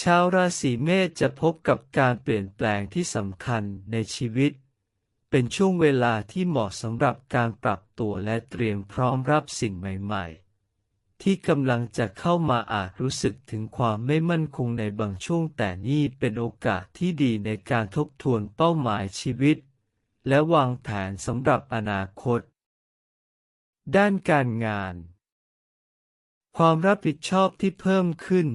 ชาวราศีเมษจะพบกับการเปลี่ยนแปลงที่สำคัญในชีวิต เป็นช่วงเวลาที่เหมาะสำหรับการปรับตัวและเตรียมพร้อมรับสิ่งใหม่ ๆ ที่กำลังจะเข้ามาอาจรู้สึกถึงความไม่มั่นคงในบางช่วงแต่นี่เป็นโอกาสที่ดีในการทบทวนเป้าหมายชีวิต และวางแผนสำหรับอนาคต ด้านการงาน ความรับผิดชอบที่เพิ่มขึ้น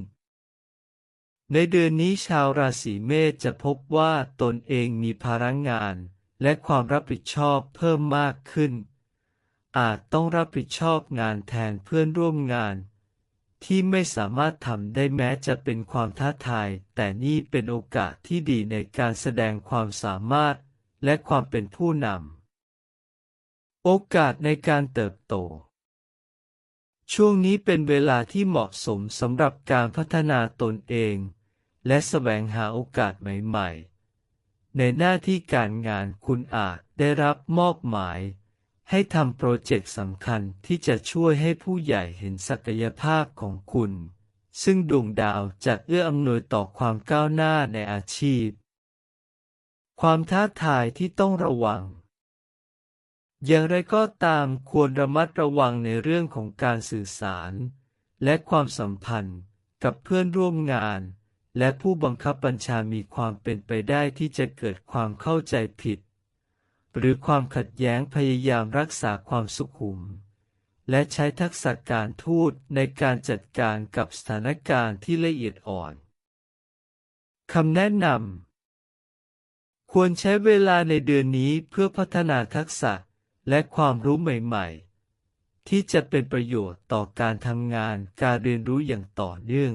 ในเดือนนี้ชาวราศีเมษจะพบว่าตนเองมีภาระงาน และความรับผิดชอบเพิ่มมากขึ้น อาจต้องรับผิดชอบงานแทนเพื่อนร่วมงาน ที่ไม่สามารถทำได้แม้จะเป็นความท้าทาย แต่นี่เป็นโอกาสที่ดีในการแสดงความสามารถและความเป็นผู้นำ โอกาสในการเติบโตช่วงนี้เป็นเวลาที่เหมาะสมสำหรับการพัฒนาตนเอง และแสวงหาโอกาสใหม่ๆ ในหน้าที่การงานคุณอาจได้รับมอบหมาย ให้ทำโปรเจกต์สำคัญที่จะช่วยให้ผู้ใหญ่เห็นศักยภาพของคุณ ซึ่งดวงดาวจะเอื้ออำนวยต่อความก้าวหน้าในอาชีพ ความท้าทายที่ต้องระวังอย่างไรก็ตามควรระมัดระวังในเรื่องของการสื่อสาร และความสัมพันธ์กับเพื่อนร่วมงาน และผู้บังคับบัญชามีความเป็นไปได้ที่จะเกิดความเข้าใจผิด หรือความขัดแย้งพยายามรักษาความสุขุม และใช้ทักษะการทูตในการจัดการกับสถานการณ์ที่ละเอียดอ่อนคำแนะนำควรใช้เวลาในเดือนนี้เพื่อพัฒนาทักษะและความรู้ใหม่ๆ ที่จะเป็นประโยชน์ต่อการทำงานการเรียนรู้อย่างต่อเนื่อง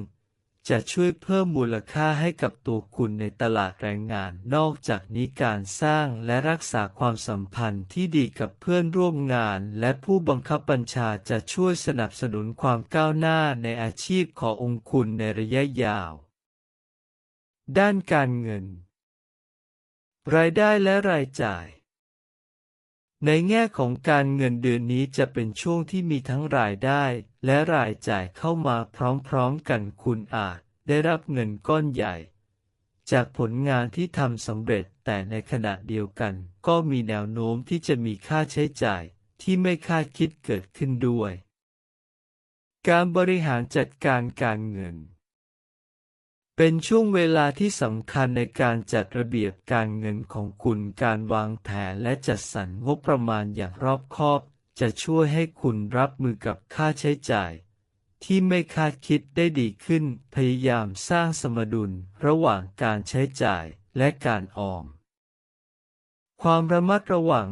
จะช่วยเพิ่มมูลค่าให้กับตัวคุณในตลาดแรงงาน นอกจากนี้การสร้างและรักษาความสัมพันธ์ที่ดีกับเพื่อนร่วมงาน และผู้บังคับบัญชาจะช่วยสนับสนุนความก้าวหน้าในอาชีพขององค์คุณในระยะยาว ด้านการเงิน รายได้และรายจ่าย ในแง่ของการเงินเดือนนี้จะเป็นช่วงที่มีทั้งรายได้และรายจ่ายเข้ามาพร้อมๆกันคุณอาจ ได้รับเงินก้อนใหญ่ จากผลงานที่ทำสำเร็จแต่ในขณะเดียวกัน ก็มีแนวโน้มที่จะมีค่าใช้จ่ายที่ไม่คาดคิดเกิดขึ้นด้วย การบริหารจัดการการเงิน เป็นช่วงเวลาที่สำคัญในการจัดระเบียบการเงินของคุณการวางแผนและจัดสรรงบประมาณอย่างรอบคอบ จะช่วยให้คุณรับมือกับค่าใช้จ่าย ที่ไม่คาดคิดได้ดีขึ้น พยายามสร้างสมดุลระหว่างการใช้จ่ายและการออม ความระมัดระวัง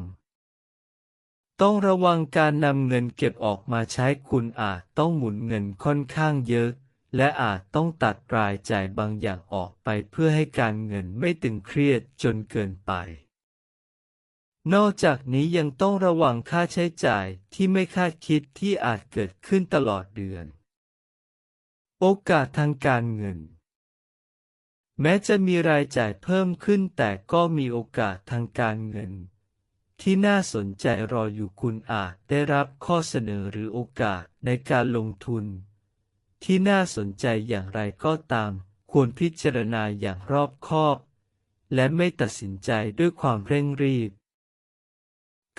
ต้องระวังการนำเงินเก็บออกมาใช้คุณอาจต้องหมุนเงินค่อนข้างเยอะ และอาจต้องตัดรายจ่ายบางอย่างออกไปเพื่อให้การเงินไม่ตึงเครียดจนเกินไป นอกจากนี้ยังต้องระวังค่าใช้จ่ายที่ไม่คาดคิดที่อาจเกิดขึ้นตลอดเดือน โอกาสทางการเงิน แม้จะมีรายจ่ายเพิ่มขึ้นแต่ก็มีโอกาสทางการเงิน ที่น่าสนใจรออยู่คุณอาจได้รับข้อเสนอหรือโอกาสในการลงทุน ที่น่าสนใจอย่างไรก็ตาม ควรพิจารณาอย่างรอบคอบ และไม่ตัดสินใจด้วยความเร่งรีบ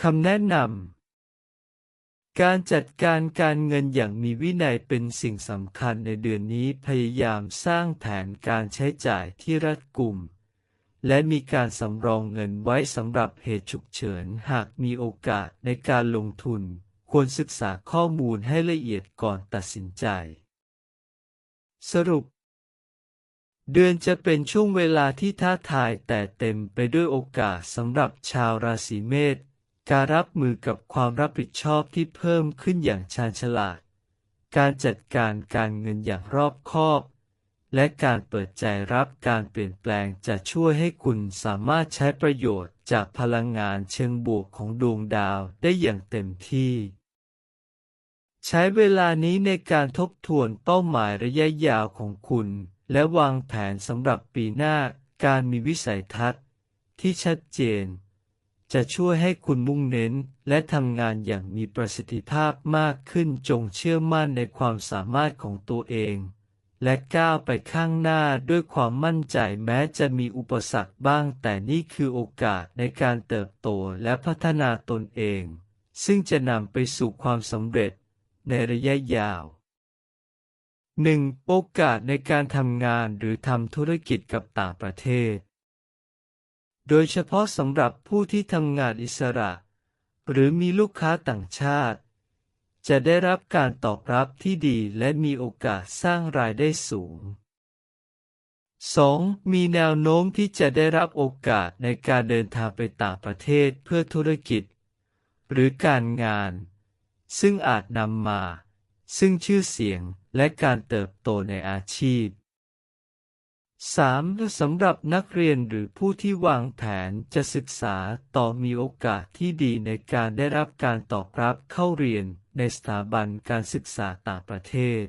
คำแนะนำ การจัดการการเงินอย่างมีวินัยเป็นสิ่งสำคัญในเดือนนี้พยายามสร้างแผนการใช้จ่ายที่รัดกุม และมีการสำรองเงินไว้สำหรับเหตุฉุกเฉินหากมีโอกาสในการลงทุน ควรศึกษาข้อมูลให้ละเอียดก่อนตัดสินใจ สรุป เดือนจะเป็นช่วงเวลาที่ท้าทายแต่เต็มไปด้วยโอกาสสำหรับชาวราศีเมษ การรับมือกับความรับผิดชอบที่เพิ่มขึ้นอย่างชาญฉลาด การจัดการการเงินอย่างรอบคอบ และการเปิดใจรับการเปลี่ยนแปลงจะช่วยให้คุณสามารถใช้ประโยชน์จากพลังงานเชิงบวกของดวงดาวได้อย่างเต็มที่ ใช้เวลานี้ในการทบทวนเป้าหมายระยะยาวของคุณ และวางแผนสำหรับปีหน้าการมีวิสัยทัศน์ที่ชัดเจน จะช่วยให้คุณมุ่งเน้น และทำงานอย่างมีประสิทธิภาพมากขึ้นจงเชื่อมั่นในความสามารถของตัวเอง และก้าวไปข้างหน้าด้วยความมั่นใจแม้จะมีอุปสรรคบ้าง แต่นี่คือโอกาสในการเติบโตและพัฒนาตนเอง ซึ่งจะนำไปสู่ความสำเร็จในระยะยาว 1. โอกาสในการทำงานหรือทำธุรกิจกับต่างประเทศ โดยเฉพาะสำหรับผู้ที่ทำงานอิสระ หรือมีลูกค้าต่างชาติ จะได้รับการตอบรับที่ดีและมีโอกาสสร้างรายได้สูง 2. มีแนวโน้มที่จะได้รับโอกาสในการเดินทางไปต่างประเทศเพื่อธุรกิจ หรือการงาน ซึ่งอาจนำมา ซึ่งชื่อเสียงและการเติบโตในอาชีพ 3. สำหรับนักเรียนหรือผู้ที่วางแผนจะศึกษาต่อมีโอกาสที่ดีในการได้รับการตอบรับเข้าเรียนในสถาบันการศึกษาต่างประเทศ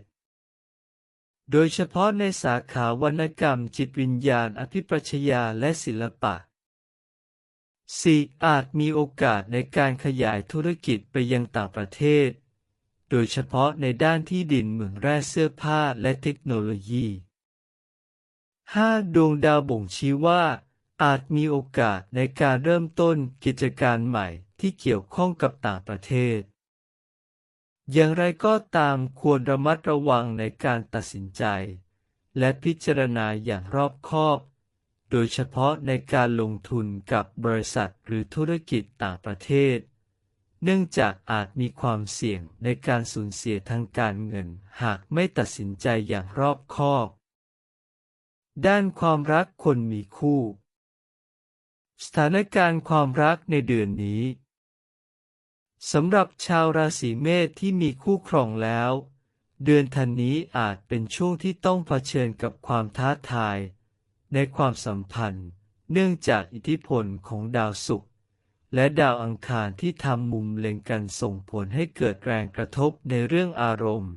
โดยเฉพาะในสาขาวรรณกรรมจิตวิญญาณอภิปรัชญาและศิลปะ 4. อาจมีโอกาสในการขยายธุรกิจไปยังต่างประเทศ โดยเฉพาะในด้านที่ดินเหมืองแร่เสื้อผ้าและเทคโนโลยี 5. ดวงดาวบ่งชี้ว่า อาจมีโอกาสในการเริ่มต้นกิจการใหม่ที่เกี่ยวข้องกับต่างประเทศ อย่างไรก็ตามควรระมัดระวังในการตัดสินใจ และพิจารณาอย่างรอบคอบ โดยเฉพาะในการลงทุนกับบริษัทหรือธุรกิจต่างประเทศ เนื่องจากอาจมีความเสี่ยงในการสูญเสียทางการเงินหากไม่ตัดสินใจอย่างรอบคอบ ด้านความรักคนมีคู่ สถานการณ์ความรักในเดือนนี้สำหรับชาวราศีเมษที่มีคู่ครองแล้ว เดือนธันนี้อาจเป็นช่วงที่ต้องเผชิญกับความท้าทาย ในความสัมพันธ์ เนื่องจากอิทธิพลของดาวศุกร์และดาวอังคารที่ทำมุมเล็งกันส่งผลให้เกิดแรงกระทบในเรื่องอารมณ์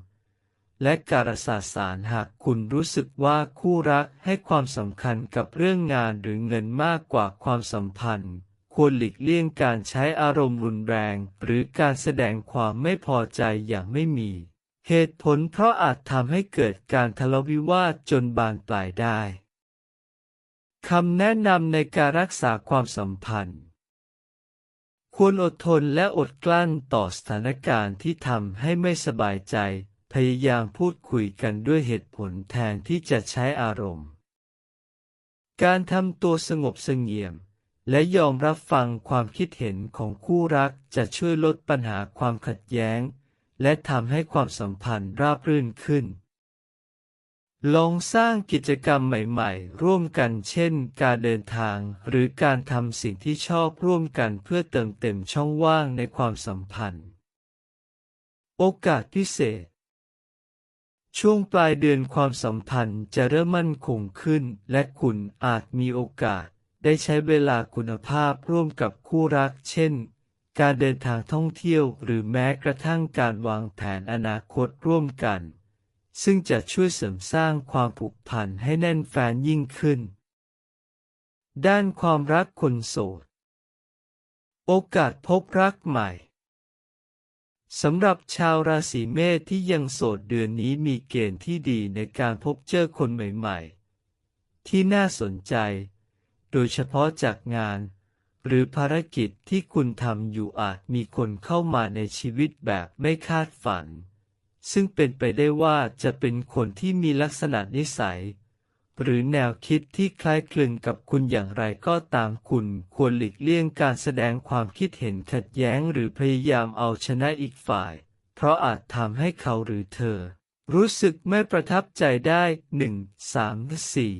และการสาสารหากคุณรู้สึกว่าคู่รักให้ความสำคัญกับเรื่องงานหรือเงินมากกว่าความสัมพันธ์ ควรหลีกเลี่ยงการใช้อารมณ์รุนแรง หรือการแสดงความไม่พอใจอย่างไม่มี เหตุผลเพราะอาจทำให้เกิดการทะเลาะวิวาทจนบานปลายได้คำแนะนำในการรักษาความสัมพันธ์ ควรอดทนและอดกลั้นต่อสถานการณ์ที่ทำให้ไม่สบายใจ พยายามพูดคุยกันด้วยเหตุผลแทนที่จะใช้อารมณ์ การทำตัวสงบเสงี่ยม และยอมรับฟังความคิดเห็นของคู่รักจะช่วยลดปัญหาความขัดแย้ง และทำให้ความสัมพันธ์ราบรื่นขึ้น ลองสร้างกิจกรรมใหม่ๆ ร่วมกันเช่น การเดินทางหรือการทำสิ่งที่ชอบร่วมกันเพื่อเติมเต็มช่องว่างในความสัมพันธ์ โอกาสพิเศษ ช่วงปลายเดือนความสัมพันธ์จะเริ่มมั่นคงขึ้น และคุณอาจมีโอกาสได้ใช้เวลาคุณภาพร่วมกับคู่รัก เช่น การเดินทางท่องเที่ยวหรือแม้กระทั่งการวางแผนอนาคตร่วมกัน ซึ่งจะช่วยเสริมสร้างความผูกพันให้แน่นแฟนยิ่งขึ้น ด้านความรักคนโสด โอกาสพบรักใหม่ สำหรับชาวราศีเมษที่ยังโสดเดือนนี้มีเกณฑ์ที่ดีในการพบเจอคนใหม่ๆ ที่น่าสนใจ โดยเฉพาะจากงาน หรือภารกิจที่คุณทำอยู่อาจมีคนเข้ามาในชีวิตแบบไม่คาดฝัน ซึ่งเป็นไปได้ว่าจะเป็นคนที่มีลักษณะนิสัย หรือแนวคิดที่คล้ายคลึงกับคุณอย่างไรก็ตามคุณควรหลีกเลี่ยงการแสดงความคิดเห็นขัดแย้งหรือพยายามเอาชนะอีกฝ่าย เพราะอาจทำให้เขาหรือเธอ รู้สึกไม่ประทับใจได้หนึ่งสามสี่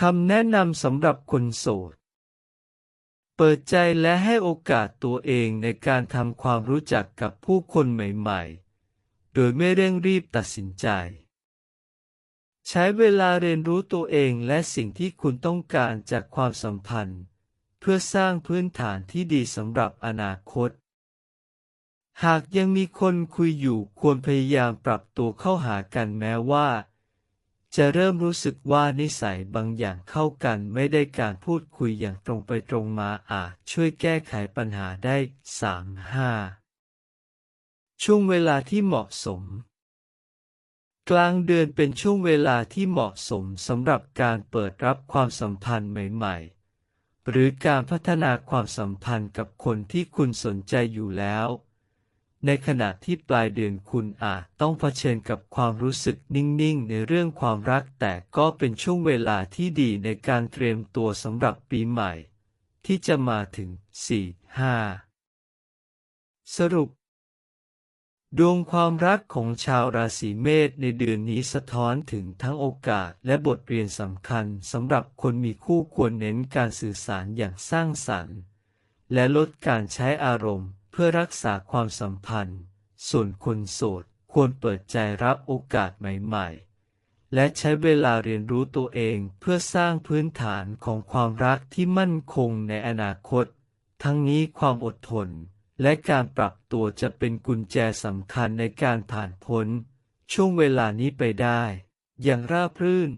คำแนะนำสำหรับคนโสด เปิดใจและให้โอกาสตัวเองในการทำความรู้จักกับผู้คนใหม่ ๆ โดยไม่เร่งรีบตัดสินใจ ใช้เวลาเรียนรู้ตัวเองและสิ่งที่คุณต้องการจากความสัมพันธ์ เพื่อสร้างพื้นฐานที่ดีสำหรับอนาคต หากยังมีคนคุยอยู่ควรพยายามปรับตัวเข้าหากันแม้ว่า จะเริ่มรู้สึกว่านิสัยบางอย่างเข้ากันไม่ได้การพูดคุยอย่างตรงไปตรงมาอาจช่วยแก้ไขปัญหาได้สามห้าช่วงเวลาที่เหมาะสม กลางเดือนเป็นช่วงเวลาที่เหมาะสมสำหรับการเปิดรับความสัมพันธ์ใหม่ๆ หรือการพัฒนาความสัมพันธ์กับคนที่คุณสนใจอยู่แล้ว ในขณะที่ปลายเดือนคุณอาจต้องเผชิญกับความรู้สึกนิ่งๆ ในเรื่องความรักแต่ก็เป็นช่วงเวลาที่ดีในการเตรียมตัวสำหรับปีใหม่ ที่จะมาถึง 4-5 สรุป ดวงความรักของชาวราศีเมษในเดือนนี้สะท้อนถึงทั้งโอกาสและบทเรียนสำคัญสำหรับคนมีคู่ควรเน้นการสื่อสารอย่างสร้างสรรค์ และลดการใช้อารมณ์เพื่อรักษาความสัมพันธ์ ส่วนคนโสดควรเปิดใจรับโอกาสใหม่ๆ และใช้เวลาเรียนรู้ตัวเองเพื่อสร้างพื้นฐานของความรักที่มั่นคงในอนาคต ทั้งนี้ความอดทน และการปรับตัวจะเป็นกุญแจสำคัญในการผ่านพ้น ช่วงเวลานี้ไปได้ อย่างราบรื่น